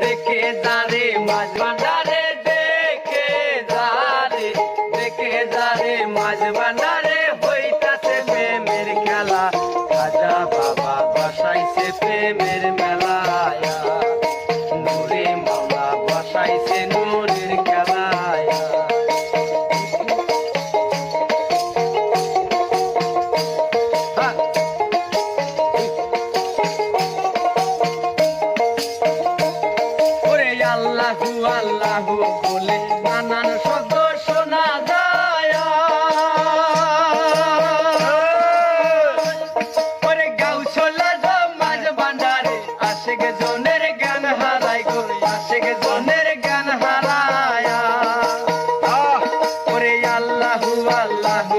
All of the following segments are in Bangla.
দেখে যারে, মাঝ ভান্ডারে দেখে যারে দেখে যারে, মাঝ ভান্ডারে হইতাছে প্রেমের খেলা। খাজা বাবা বসাইছে প্রেমের মেলায়া। আল্লাহু আল্লাহু বলে নানান শব্দ শোনা যায়। ওরে গাউছলা মাঝ ভান্ডারে গে জনের গান হারাই আসে গে জনের গান হারায়া। আহ, আল্লাহু আল্লাহু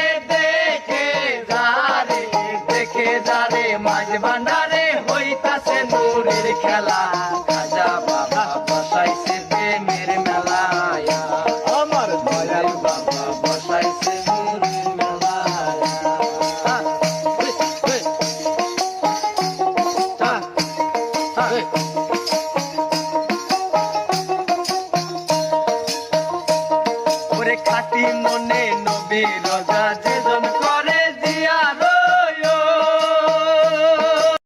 মাঝ ভান্ডারে হইতাছে নুরের খেলা। খাজা বাবা বসাইছে প্রেমের মেলায়। আমার দয়াল বাবা বসাইছে খাটি মনে নবী রজা যে